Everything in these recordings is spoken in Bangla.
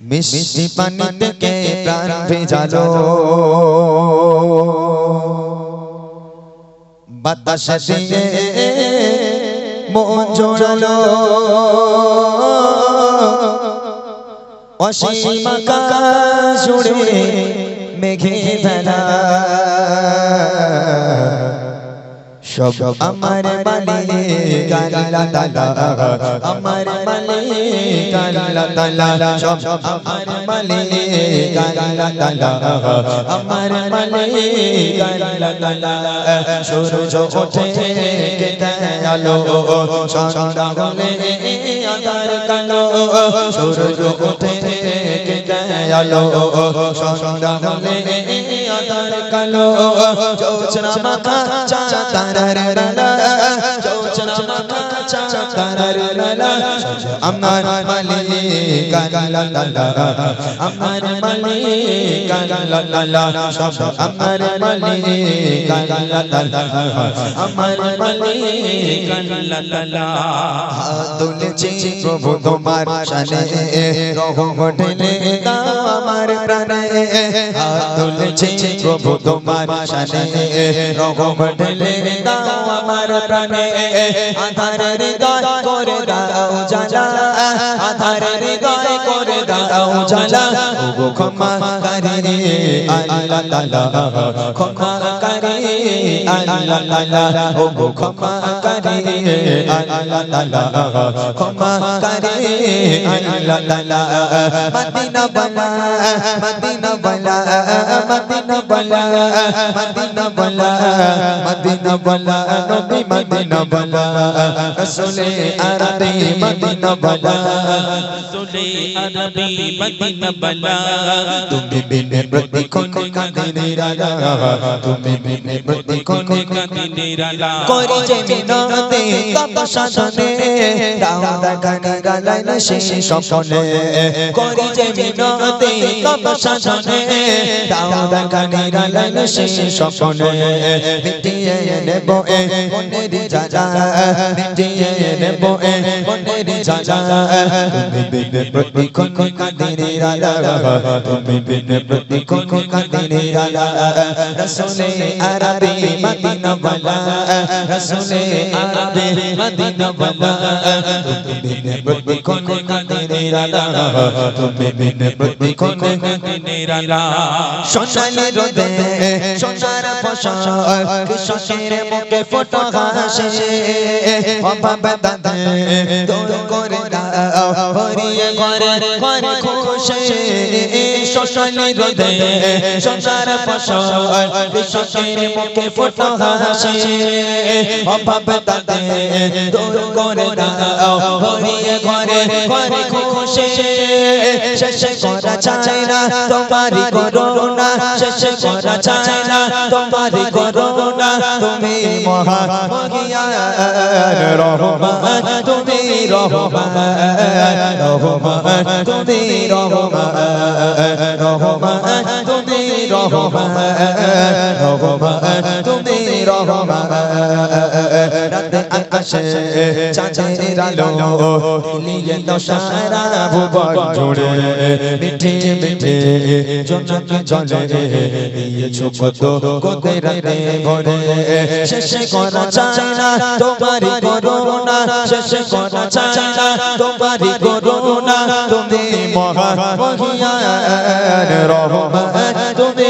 মিষ্টি পানি থেকে প্রাণ ভেজালো? বাতাসে দিয়ে মন জোড়ালো। অসীম আকাশ জুড়ে মেঘে ভেলা। সব আমার মালিক আল্লাহ তাআলা। আমার মালিক আল্লাহ তাআলা সব আমার মালিক আল্লাহ তাআলা আমার মালিক আল্লাহ তাআলা সূরজ ওঠে কেটে আলো সন্ধ্যা হলে আধার কালো। সূরজ ওঠে কেটে আলো সন্ধ্যা হলে আধার কালো। জোছনা মাখা চা তারার লালা জোছনা মাখা চা তারার লালা আমার মালিক আল্লাহ তাআলা আমার মালিক আল্লাহ তাআলা সব আমার মালিক আল্লাহ তাআলা আমার মালিক আল্লাহ তাআলা হাত তুলেছি প্রভু তোমার শানে রহম ঢেলে দাও আমার প্রাণে হাত তুলেছি প্রভু তোমার শানে রহম ঢেলে দাও আমার প্রাণে আধার হৃদয় করে দাও জানা আধার হৃদয় করে দাও জালা ও ক্ষমা করি আল্লাহ তাআলা ক্ষমা করি আল্লাহ তাআলা ও ক্ষমা করি আল্লাহ তাআলা ক্ষমা করি আল্লাহ তাআলা মদিনা বালা মদিনা বালা মদিনা বালা মদিনা বালা মদিনা বালা নবী মদিনা বালা রাসূলে আরবি মদিনা বালা রসুলে আরবি মদিনা তুমি বিনে তুমি বিনে প্রতিক্ষণ কাঁদে নিরালা করি যে মিনতে তত সাধনে দাও দেখানে গালাই না শেষ স্বপ্নে করি যে মিনতে তত সাধনে দাও দেখানে গালাই না শেষ স্বপ্নে মিটিয়ে নেব এ মনের জাজা মিটিয়ে নেব এ মনের জাজা তুমি বিনে প্রতিক্ষণ কাঁদে রাজা তুমি বিনে প্রতিক্ষণ কাঁদে রাজা রসুলে আরবি মদিনা বালা রসুলে আরবি মদিনা বালা তুমি বিনে প্রতিক্ষণ কাঁদে রাজা তুমি বিনে প্রতিক্ষণ কাঁদে নিরালা সোনালি রোদে, সোনার ফসল কৃষকের মুখে ফটো হাসে অভাবে দাদে দূর করে দাও, হরিয়ে ঘরে খুশি সোনালি রোদে সোনার ফসল কৃষকের মুখে ফটো হাসে অভাবে দাদে দূর করে দাও হরিয়ে ঘরে ঘরে খুশি শেষ করা চাই না তোমারি করোনা শেষ করা চাই না তোমারি করোনা তুমি মহা রহমান তুমি রহমান রহমান তুমি রহমান রহমান তুমি রহমান রহমান তুমি রহমান রাতে আকাশে চাঁদের আলো মিলিয়ে দশারা ভুবন জুড়ে মিঠে মিঠে জনকে জলে দিয়েছ কত কোতে রাতে ভরে শেষ করা চাই না তোমারি করোনা শেষ করা চাই না তোমারি করোনা তুমি মহা মহিয়ান রহমান তুমি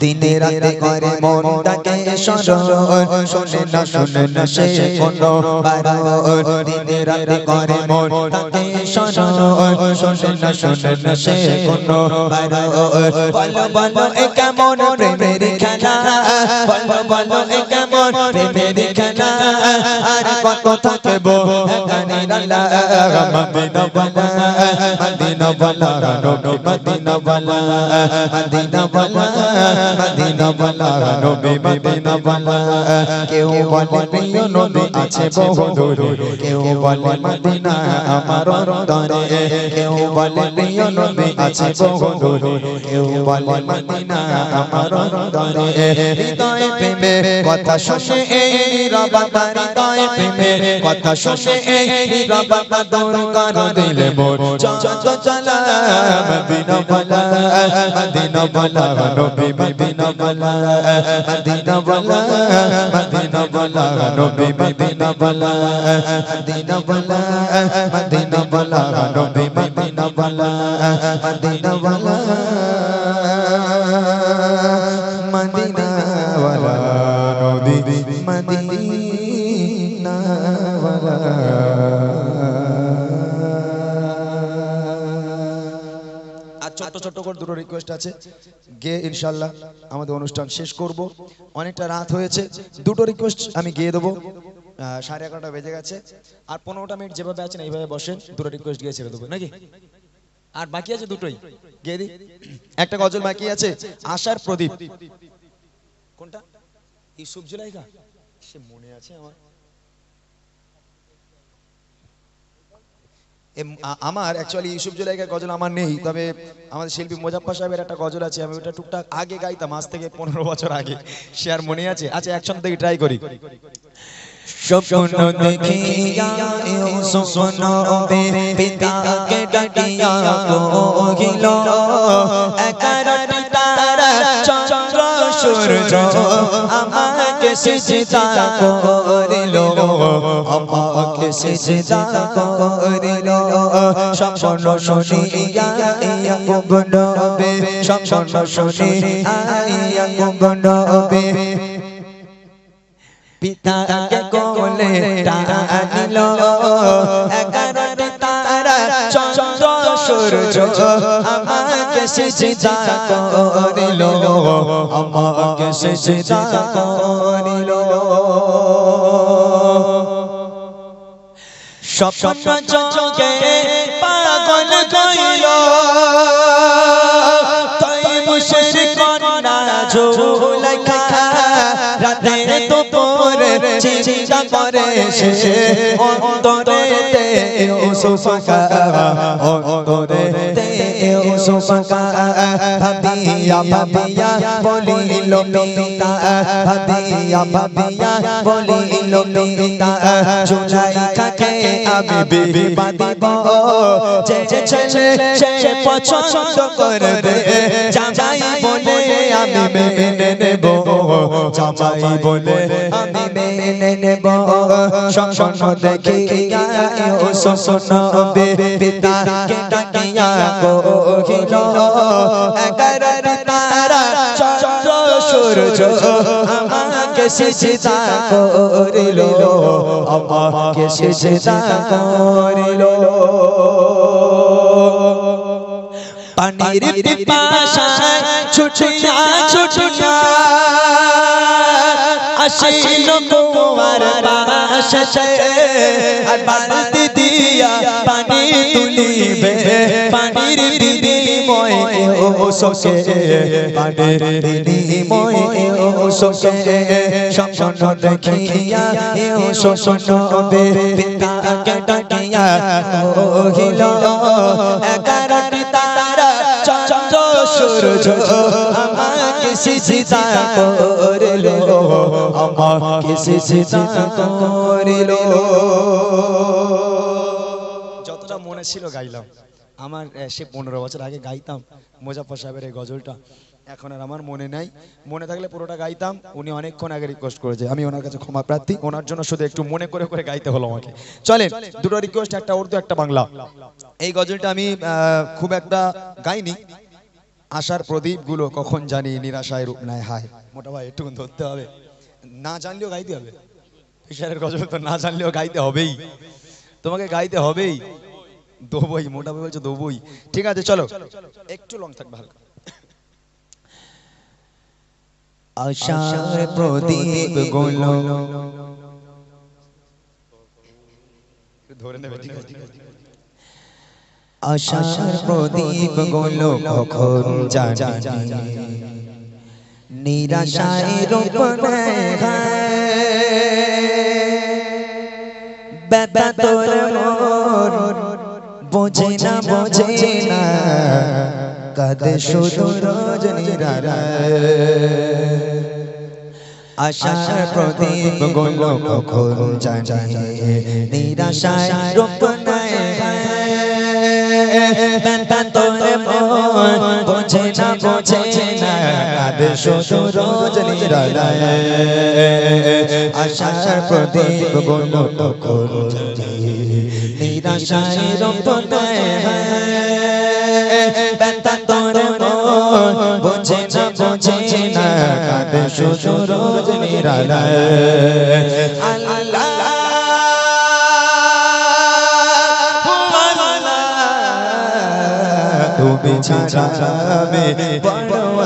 দিনে রাতে করে মন তাকে স্মরণ। শোনে না শোনে না সে পনেরো বারো। দিনে রাতে করে মন তাকে শোনে না শোনে না সে পনেরো বারো। বলো বলো, এ কেমন প্রেমের খেলা? বলো বলো, এ কেমন প্রেমের খেলা? আর কত থাকব মদিনা বলা মদিনা বলা মদিনা বলা মদিনা বলা মদিনা বালা নবি মদিনা বালা কেউ বলে, প্রিয় নবী আছে বহু দূরে কেউ বলে, মদিনা আমার অন্তরে। কেউ বলে, প্রিয় নবী আছে বহু দূরে কেউ বলে, মদিনা আমার অন্তরে। হৃদয়ে প্রেমে, কথা শোষে এই রবাতা হৃদয়ে প্রেমে। কথা শশে এই রবাতা দৌড় কর দিলে মোর। চল চল চল মদিনা বালা মদিনা বালা নবী Madina wala Madina wala Madina wala Rabbi Madina wala Madina wala Madina wala Rabbi Madina wala Madina wala Madina wala Rabbi Madina wala ছোট্ট করে দুটো রিকোয়েস্ট আছে। গিয়ে ইনশাল্লাহ আমাদের অনুষ্ঠান শেষ করব। অনেকটা রাত হয়েছে। দুটো রিকোয়েস্ট আমি গিয়ে দেবো। সাড়ে এগারোটা বেজে গেছে। আর পনেরোটা মিনিট যেভাবে আছেন, এইভাবে বসেন। দুটো রিকোয়েস্ট গিয়ে ছেড়ে দেবো, নাকি? আর বাকি আছে দুটোই। গিয়ে দিই। একটা গজল বাকি আছে। আশার প্রদীপ। কোনটা? ইউসুফ জুলাইকা সে মনে আছে আমার। আমার অ্যাকচুয়ালি ইউসুফ জুলাইকা গজল আমার নেই, তবে আমাদের শিল্পী মোজাফর সাহেবের একটা গজল আছে, আমি ওটা টুকটাক আগে গাইতাম, আজ থেকে পনেরো বছর আগে। সে আর মনে আছে? আচ্ছা একসঙ্গে থেকে ট্রাই করি। স্বপ্ন দেখিয়া নবে পিতাকে ডাকিয়া তারা চন্দ্র সূর্য আমাকে সিজদা করিল আমাকে সিজদা করিল। স্বপ্ন শুনিয়া ইয়াকুব নবে স্বপ্ন শুনিয়া ইয়াকুব নবে পিতাকে কোলে টানিল এগারোটি তারা চন্দ্র সূর্য আমাকে সিজদা করিল। আমাকে সিজদা করিল। স্বপ্ন চোখে পাগল কইল করে সে অন্তরে তে সুফকা, অন্তরে তে সুফকা। ভাবিয়া ভাবিয়া, বলিল পিতা ভাবিয়া ভাবিয়া, বলিল পিতা জুলাই কাকে আমি বিবাদ দিব? যে যে ছেলে সে পছন্দ করবে, জামাই বলে আমি মেনে নেব। জামাই বলে আমি মেনে নেব। সংসন দেখি ও শোষণ বে পিতা কে ডাকিয়া কহিল এগারো তারা চন্দ্র সূর্য আমাকে সিজদা করিল। আমাকে সিজদা করিল। পানির পিপাসায় ছুটিয়া ছুটিয়া আসিল কুমার বাসাসে আর বালতি দিয়া পানি তুলিবে। পানির বিনিময় ও সোকে পানির বিনিময় ও সোকে স্বপ্ন দেখিয়া ও শোষণ পিতাকে ডাকিয়া কহিল এগারোটি তারা চন্দ্র সূর্য, আমাকে সিজদা করিল। সিজদা করিল যতটা মনে ছিল গাইলাম। আমার সে পনেরো বছর আগে গাইতাম মোজাফর সাহেবের এই গজলটা। এখন আর আমার মনে নাই। মনে থাকলে পুরোটা গাইতাম। উনি অনেকক্ষণ আগে রিকোয়েস্ট করেছে, আমি ওনার কাছে ক্ষমা প্রার্থী। ওনার জন্য শুধু একটু মনে করে করে গাইতে হলো আমাকে। চলেন, দুটো রিকোয়েস্ট একটা উর্দু, একটা বাংলা। এই গজলটা আমি খুব একটা গাইনি। আশার প্রদীপগুলো কখন জানি নিরাশায় রূপ নেয়। হায়, মোটা ভাই একটু ধরতে হবে। না জানলেও গাইতে হবে। ফিশারের গজল তো না জানলেও গাইতে হবেই। তোমাকে গাইতে হবেই। দোবই মোটা বলছে দোবই। ঠিক আছে চলো। একটু লং থাক ভালো আশার প্রদীপগুলো। ধরে নেবে ঠিক আছে আশার প্রদীপগুলো কখন জানি নিরাশায় রূপ নেয় তোর মোর বোঝে না বোঝে না, কাঁদে শুধু রজনীরা আশার প্রদীপগুলো কখন জানি নিরাশায় রূপ নেয় বেটা তোর মোর বোঝে না, বোঝে শুধু রজনীরা আশার প্রদীপ জানি নিরাশায় রূপ নেয় বেটা তোর বোঝে না বোঝে না তুমি ছাড়া আমি বড়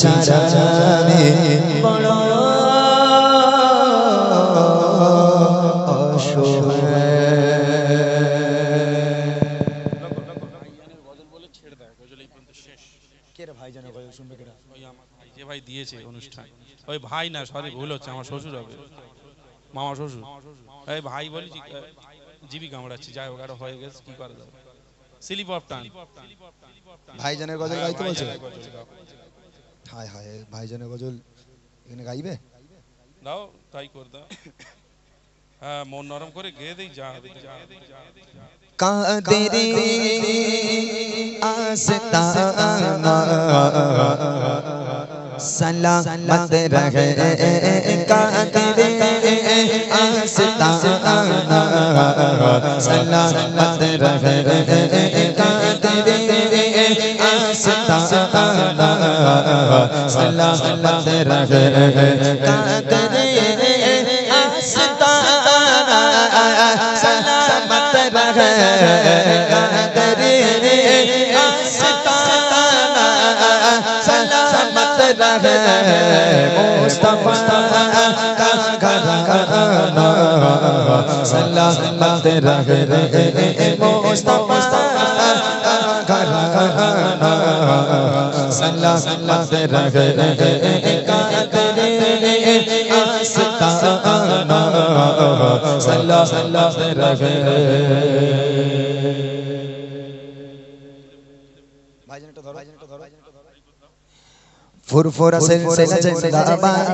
ছাড়া বড় ভাই দিয়েছে অনুষ্ঠান। ওই ভাই না সরি ভুল হচ্ছে আমার শ্বশুর হবে। মামা শ্বশুর। এই ভাই বলি জিবি কামড়াচ্ছি যাই হোক আরও হয়ে গেছে কি করা যাবে? স্লিপ অফ টান। ভাইজানের গজল গাইতে বলছে। হায় হায় ভাইজানের গজল এখানে গাইবে? দাও তাই কর দাও হ্যাঁ মন নরম করে গেয়ে দেই যা। কাদেরি আস্তানা। সলামত রহে কাদেরি আস্তানা। সলামত রহে কাদেরি آستانہ سلامت رہے قدر آستانہ سلامت رہے قدر آستانہ سلامت رہے مصطفیٰ کا گھرانہ سلامت رہے مصطفیٰ सलामत रहे आस्ता सलामत रहे फुरफुरा सिलसिला जिंदाबाद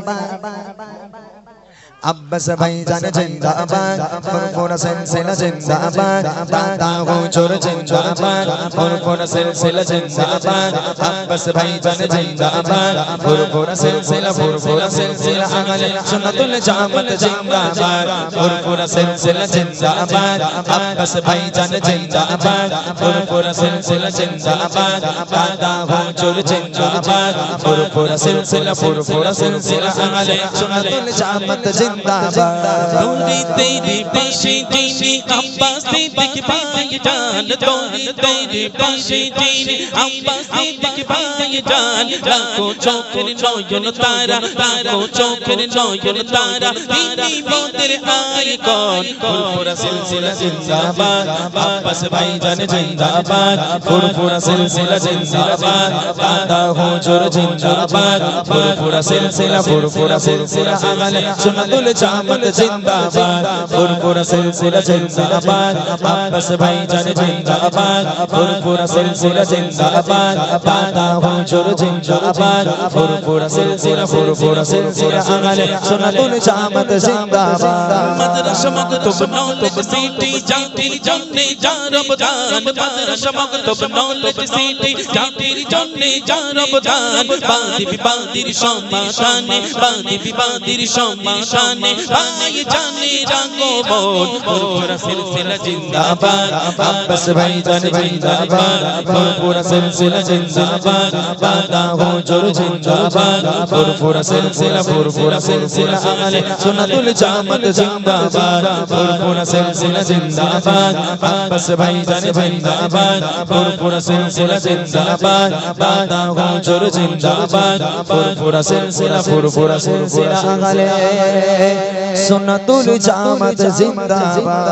ধরো ফুরফুরা সিলসিলা জিন্দাবাদ আব্বাস ভাইজান জিন্দাবাদ ফুরফুরা সিলসিলা জিন্দাবাদ দাদা হুজুর জিন্দাবাদ ফুরফুরা সিলসিলা জিন্দাবাদ আব্বাস ভাইজান জিন্দাবাদ ফুরফুরা সিলসিলা ফুরফুরা সিলসিলা আহলে সুন্নাতুল জামাত জিন্দাবাদ ফুরফুরা সিলসিলা জিন্দাবাদ আব্বাস ভাইজান জিন্দাবাদ ফুরফুরা সিলসিলা জিন্দাবাদ দাদা হুজুর জিন্দাবাদ ফুরফুরা সিলসিলা ফুরফুরা সিলসিলা আহলে সুন্নাতুল জামাত জিন্দাবাদ। জিন্দাবাদ তোরে তেরে পাশে যিনি আব্বাস সিদ্দিক ভাই জান তোরে তেরে পাশে যিনি আব্বাস সিদ্দিক ভাই জান লাখো চোখের নয়ন তারা লাখো চোখের নয়ন তারা, তিনি মোদের আইকন। ফুরফুরা সিলসিলা জিন্দাবাদ, আব্বাস ভাই জান জিন্দাবাদ, ফুরফুরা সিলসিলা জিন্দাবাদ, দাদা হুজুর জিন্দাবাদ, ফুরফুরা সিলসিলা ফুরফুরা সিলসিলা আগলে সুন্নাতুল জামাত জিন্দাবাদ। ফুরফুরা সিলসিলা জিন্দাবাদ। আব্বাস ভাই জান জিন্দাবাদ। ফুরফুরা সিলসিলা জিন্দাবাদ। দাদা হুজুর জিন্দাবাদ। ফুরফুরা সিলসিলা ফুরফুরা সিলসিলা আগলে সুন্নাতুল জামাত জিন্দাবাদ। মাদ্রাসা মাকতুব নলেজ সিটি, জাতির জন্যে জারব দান মাদ্রাসা মাকতুব নলেজ সিটি, জাতির জন্যে জারব দান বাদি বিবাদির সমাধানে, বাদি বিবাদির সমাধানে। ভাই জানে রাঙ্গো মন ফুরফুরা সিলসিলা জিন্দাবাদ, আব্বাস ভাই জান জিন্দাবাদ ফুরফুরা সিলসিলা জিন্দাবাদ দাদা হুজুর জিন্দাবাদ ফুরফুরা সিলসিলা ফুরফুরা সিলসিলা আলে সুন্নাতুল জামাত জিন্দাবাদ ফুরফুরা সিলসিলা জিন্দাবাদ, আব্বাস ভাই জান জিন্দাবাদ ফুরফুরা সিলসিলা জিন্দাবাদ দাদা হুজুর জিন্দাবাদ ফুরফুরা সিলসিলা ফুরফুরা সিলসিলা আগলে সুন্নাতুল জামাত জিন্দাবাদ।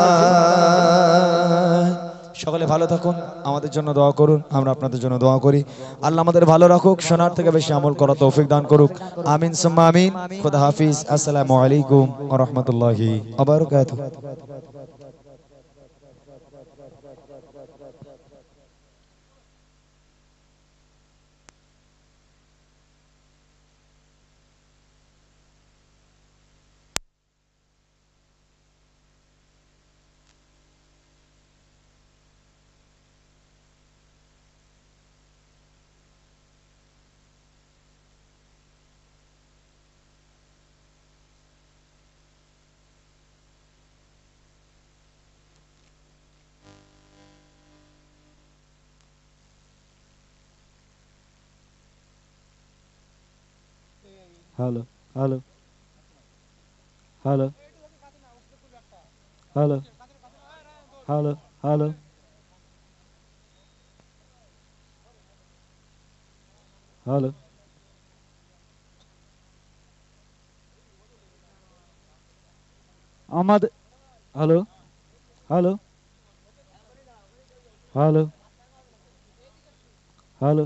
সকলে ভালো থাকুন আমাদের জন্য দোয়া করুন আমরা আপনাদের জন্য দোয়া করি। আল্লাহ আমাদের ভালো রাখুক সোনার থেকে বেশি আমল করা তৌফিক দান করুক। আমিন সুম্মা আমিন। খুদা হাফিজ। আসসালামু আলাইকুম ওয়া রাহমাতুল্লাহি ওয়া বারাকাতুহু। hello hello hello hello hello hello hello আমাদের হ্যালো হ্যালো হ্যালো হ্যালো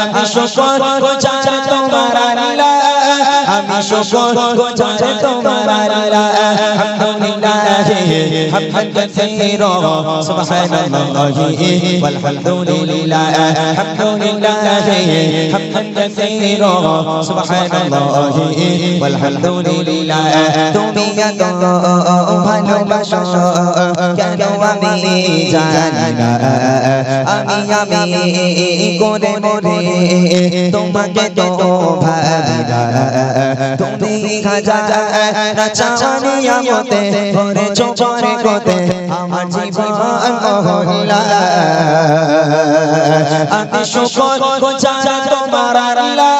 আমি শুকর গোচার তোমার আল্লাহ আমি শুকর গোচার তোমার আল্লাহ আলহামদুলিল্লাহ। হামদান কাসীরা সুবহানাল্লাহি ওয়ালহামদুলিল্লাহ আলহামদুলিল্লাহ। হামদান কাসীরা সুবহানাল্লাহি ওয়ালহামদুলিল্লাহ তুমি এত ভালোবাসো কেন আমি জানি না আমি আমি করে মরে তোমাকে তো ভাবি না তুমি খাজা চাচানি আমতে ভরে চোখরে কোতে আমার জীবন মহল্লা আমি শুকর গোচা তোমার আল্লাহ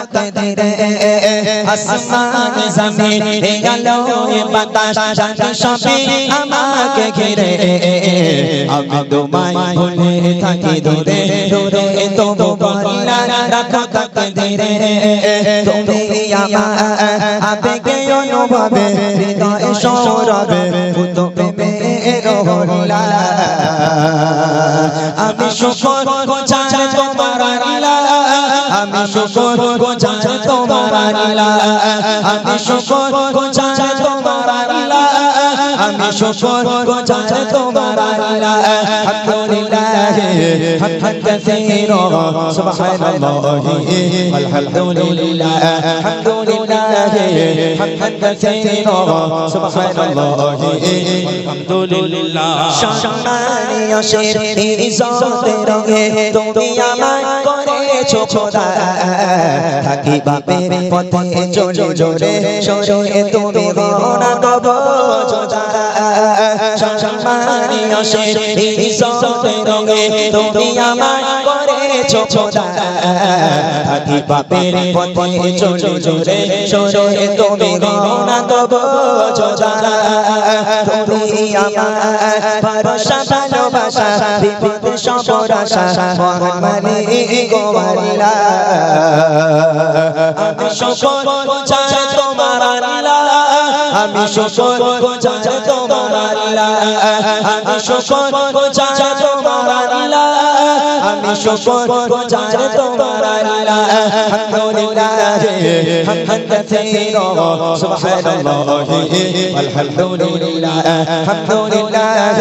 তাকে আসমান জমিন আলো বাতাস সবে আমাকে ঘিরে আমি তোমায় ভুলে থাকি দূরে দূরে তবু বলা রাখো তাকে ধীরে তুমি আমার আবেগে অনুভবে হৃদয় সৌরভে ভূত প্রেমের আমি আল্লাহ আমি শুকর গোচার তোমার আল্লাহ আমি শুকর গোচার তোমার আল্লাহ আমি শুকর গোচার তোমার আল্লাহ আলহামদুলিল্লাহ হামদান কাসীরা সুবহানাল্লাহ। আলহামদুলিল্লাহ আলহামদুলিল্লাহ হামদান কাসীরা সুবহানাল্লাহ। আলহামদুলিল্লাহ। সম্মানীয় শের ইজ্জতের রঙে তুমি আমায় করেছ খোদা থাকি বাপের পথে চলে জোরে সরে তুমি গনা কব যোদা সম্মানীয় শের ইজ্জতের রঙে তুমি আমায় করেছ খোদা থাকি বাপের পথে চলে জোরে সরে তুমি গনা কব যোদা তুমি আমার ভরসা ভালোবাসা বিপদ সবরাসা মহান মানে আমি শকর গোচার তোমার আল্লাহ আমি শকর গোচার তোমার আল্লাহ আমি শকর গোচার তোমার আল্লাহ আমি শকর গোচার তোমার আল্লাহ। আলহামদুলিল্লাহ হামদান কাসীরা সুবহানাল্লাহ আলহামদুলিল্লাহ আলহামদুলিল্লাহ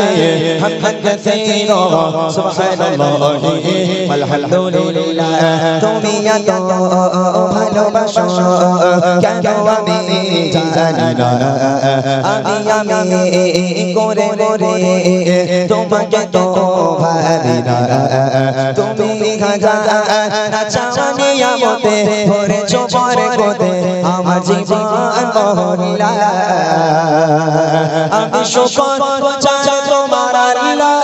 হামদান কাসীরা সুবহানাল্লাহ আলহামদুলিল্লাহ। তুমি এত ভালোবাসো, কেন আমি জানি না। আমি আমি করে করে তোমাকে তো ভাবি না। তুমি চাচানি আমতে ভরে চোপর কোতে আমার জীবন মহরিলা আমি শুকর গোচার তোমার আল্লাহ।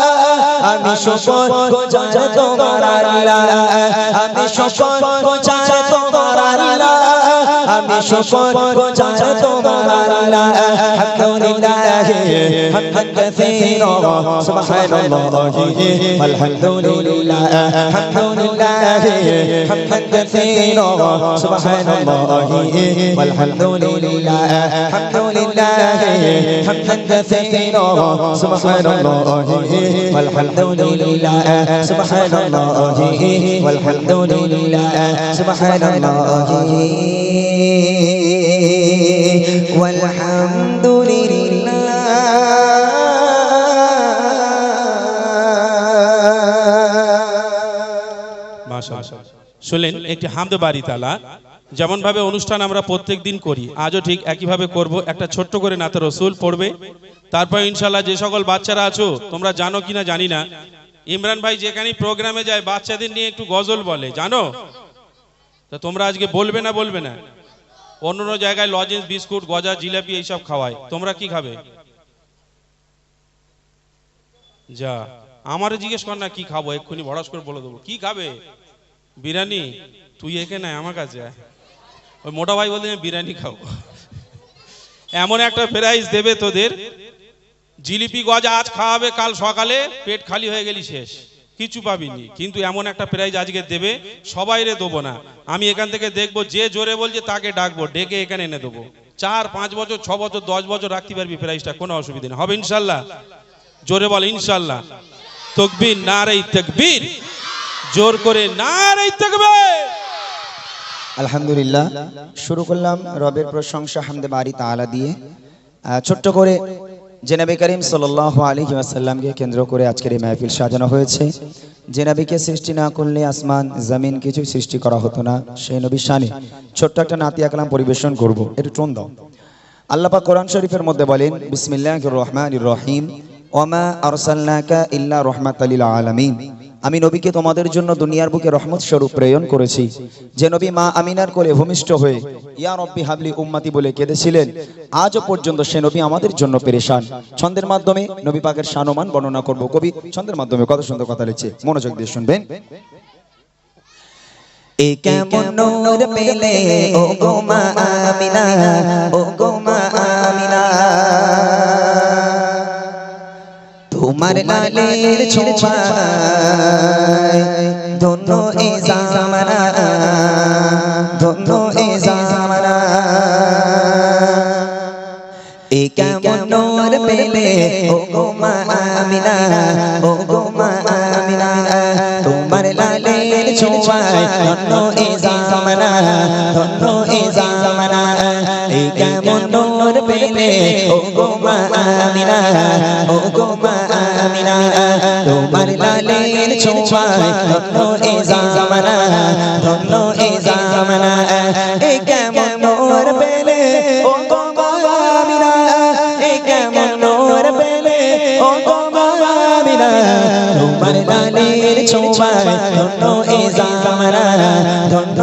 আমি শুকর গোচার তোমার আল্লাহ আমি শুকর আল্লাহ আমি শুকর গোচার তোমার আল্লাহ। আলহামদুলিল্লাহ হামদান কাসীরা সুবহানাল্লাহ। আলহামদুলিল্লাহ। আলহামদুলিল্লাহ হামদান কাসীরা সুবহানাল্লাহ। আলহামদুলিল্লাহ। আলহামদুলিল্লাহ হামদান কাসীরা সুবহানাল্লাহ আলহামদুলিল্লাহ সুবহানাল্লাহ আলহামদুলিল্লাহ সুবহানাল্লাহ والحمد لله মাশাআল্লাহ শুনলেন একটি হামদ বাড়ি তালা যেমন ভাবে অনুষ্ঠান আমরা প্রত্যেক দিন করি, আজও ঠিক একইভাবে করব। একটা ছোট্ট করে নাতে রসুল পড়বে। তারপর ইনশাল্লাহ যে সকল বাচ্চারা আছো, তোমরা জানো কিনা জানি না। ইমরান ভাই যেখানে প্রোগ্রামে যায়, বাচ্চাদের নিয়ে একটু গজল বলে, জানো? তা তোমরা আজকে বলবে না বলবে না? অন্য অন্য জায়গায় লজেন্স বিস্কুট, গজা, জিলাপি এইসব খাওয়ায়। তোমরা কি খাবে? যা, আমারও জিজ্ঞেস কর না কি খাব, এক্ষুনি ভরস করে বলে দেবো। কি খাবে? বিরিয়ানি? তুই এখানে আমার কাছে। আয়। ওই মোটা ভাই বলতে বিরিয়ানি খাব। এমন একটা প্রাইজ দেবে তোদের। জিলিপি গজা আজ খাওয়াবে, কাল সকালে পেট খালি হয়ে গেলি শেষ। কিছু পাবিনি কিন্তু এমন একটা প্রাইজ আজকে দেবে, সবাই রে দেবো না। আমি এখান থেকে দেখব, যে জোরে বলছে তাকে ডাকবো, ডেকে এখানে এনে দেবো। চার, পাঁচ বছর, ছ বছর, দশ বছর রাখতে পারবি প্রাইজটা কোনো অসুবিধা নেই। হবে ইনশাল্লাহ। জোরে বল, ইনশাল্লাহ। তকবীর, নারাই তকবীর। জোর করে, নারাই তকবীর। আলহামদুলিল্লাহ, শুরু করলাম রবের প্রশংসা হামদে বাড়ি তাআলা দিয়ে। ছোট্ট করে জেনাবি করিম সাল্লাল্লাহু আলী ওয়াসাল্লামকে কেন্দ্র করে আজকের এই মাহফিল সাজানো হয়েছে। জেনাবিকে সৃষ্টি না করলে আসমান, জমিন কিছু সৃষ্টি করা হতো না, সেই নবীর শানে ছোট্ট একটা নাতি কালাম পরিবেশন করব। একটু টোন দাও। আল্লাহ পাক কোরআন শরীফের মধ্যে বলেন, বিসমিল্লাহির রহমান রহিম। আমি নবীকে তোমাদের জন্য দুনিয়ার বুকে রহমত স্বরূপ প্রেরণ করেছি। যে নবী মা আমিনার কোলে ভূমিষ্ঠ হয়ে ইয়া রব্বি হাবলি উম্মতি বলে কেঁদেছিলেন, আজও পর্যন্ত সে নবী আমাদের জন্য পেরেশান। ছন্দের মাধ্যমে নবী পাকের সানমান বর্ণনা করব। কবি ছন্দের মাধ্যমে কত সুন্দর কথা লিখছে। মনোযোগ দিয়ে শুনবেন। এ কেমন নূর পেলে ও গো মা আমিনা ও গো মা আমিনা। তোমার লালের ছোঁয়ায় ধন্য এ জামানা ধন্য এ জামানা এ কেমন নূর পেলে ও গো মা আমিনা ও গো মা আমিনা তোমার লালের ছোঁয়ায় ধন্য এ জামানা ধন্য এ জামানা এ কেমন নূর পেলে ও গো মা আমিনা ও গো মা আমিনা, তোমার লালের ছোঁয়ায় ধন্য এ জামানা, ধন্য এ জামানা। এ কেমন ধন্য এ জামানা, ধন্য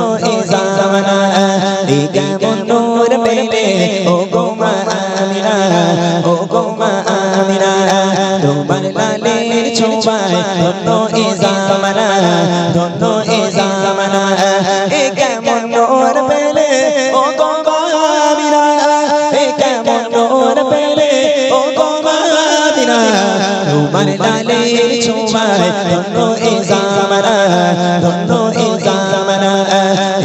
কেমন নূর পেলে, ও ছোঁয়ায় ধন্য এ জামানা, ধন্য এ জামানা। এ কেমন নূর পেলে, ও গো মা আমিনা এ কেমন নূর পেলে, ও গো মা আমিনা তোমার লালের ছোঁয়ায় ধন্য এ জামানা, ধন্য এ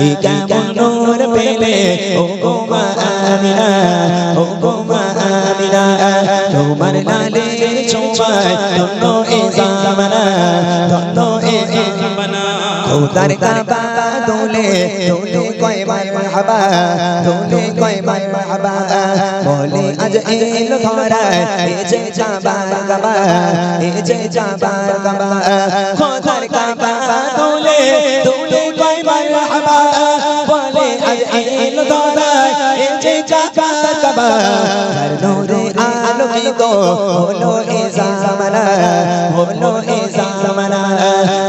এ কেমন নূর পেলে, ও গো মা আমিনা ও গো মা আমিনা তোমার লালের ছোঁয়ায় ধন্য এ খোদার কাবা দোলে দোলে কয় বার মারহাবা, দোলে কয় বার মারহাবা। বলে, আজ এলো ধরা, এ যে জাবার গাবা এ যে জাবার গাবা খোদার কাবা দোলে দোলে কয় বার মারহাবা। বলে, আজ এলো ধরা, এ যে জাবার গাবা নূরে আলোকিত হলো এ জামানা, হলো এ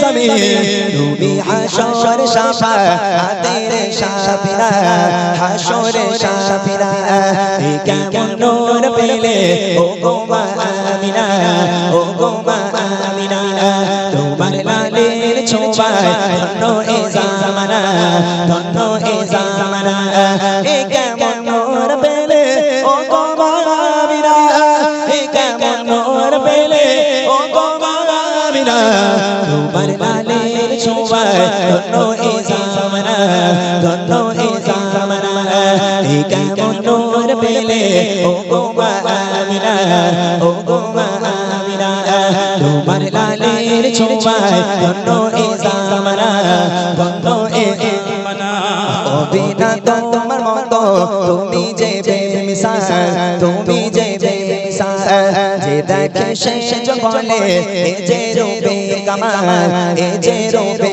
জমিন তুমি হাসর শাফা আতেরে শাফিরা হাসর শাফিরা এ কেমন নূর পেলে ও গো মা আমিনা ও গো মা আমিনা তোমার লালের ছোঁয়ায় ধন্য এ জামানা ধন্য এ জামানা এ ধন্য এ জামানা, ধন্য এ জামানা এ কেমন নূর পেলে ও গো মা আমিনা ও গো মা আমিনা, তোমার লালের ছোঁয়ায় ধন্য এ জামানা, ধন্য এ জামানা। অবিনা তোমার মতো তুমি যে বেমিসাল, তুমি যে যে দেখে সে বলে, এ যে রূপে কামাল, এ যে রূপে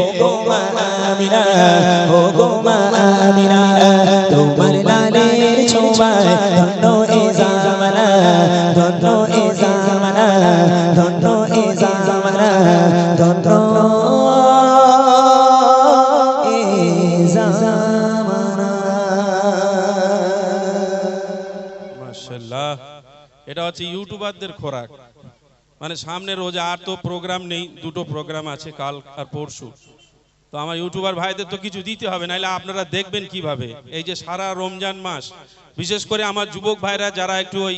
ও গো মা আমিনা ও গো মা আমিনা তোমার লালের ছোঁয়ায়, ধন্য এ জামানা, ধন্য এ জামানা, ধন্য এ জামানা, ধন্য এটা হচ্ছে ইউটিউবারদের খোরাক। মানে সামনে রোজ আর তো প্রোগ্রাম নেই, দুটো প্রোগ্রাম আছে কাল আর পরশু। তো আমার ইউটিউবার ভাইদের তো কিছু দিতে হবে নাহলে আপনারা দেখবেন কীভাবে। এই যে সারা রমজান মাস, বিশেষ করে আমার যুবক ভাইরা যারা একটু ওই